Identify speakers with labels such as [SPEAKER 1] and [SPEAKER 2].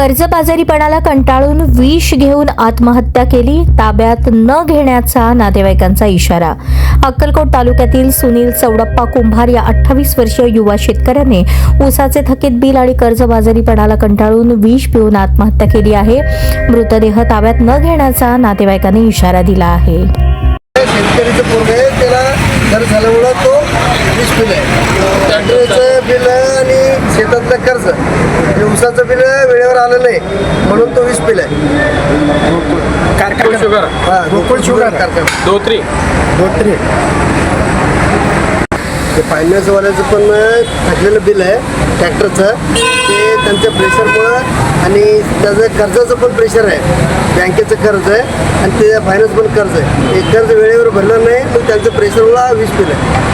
[SPEAKER 1] कर्जबाजारीपणाला कंटाळून विष घेऊन आत्महत्या केली ताब्यात न घेण्याचा नातेवाईकांचा इशारा. अक्कलकोट तालुक्यातील सुनील चौडप्पा कुंभार या अठ्ठावीस वर्षीय युवा शेतकऱ्याने ऊसाचे थकीत बिल आणि कर्जबाजारीपणाला कंटाळून विष पिऊन आत्महत्या केली आहे. मृतदेह ताब्यात न घेण्याचा नातेवाईकांनी इशारा दिला आहे.
[SPEAKER 2] शेतकरीचं त्याला घर तो विष बिल शेतातलं कर्ज. आणि ऊसाचं बिल वेळेवर आलेलं आहे. म्हणून तो वीज बिल आहे.
[SPEAKER 3] शुगर.
[SPEAKER 2] हा गोकुळ शुगर. कारखाना.
[SPEAKER 3] धोत्री.
[SPEAKER 2] धोत्री. ते फायनान्सवाल्याचं पण थकलेलं बिल आहे. ट्रॅक्टरचं. ते त्यांच्या प्रेशरमुळं आणि त्याचं कर्जाचं पण प्रेशर आहे. बँकेचं कर्ज आहे आणि ते फायनान्स पण कर्ज आहे. हे कर्ज वेळेवर भरलं नाही मग त्यांचं प्रेशरमुळं वीज बिल आहे.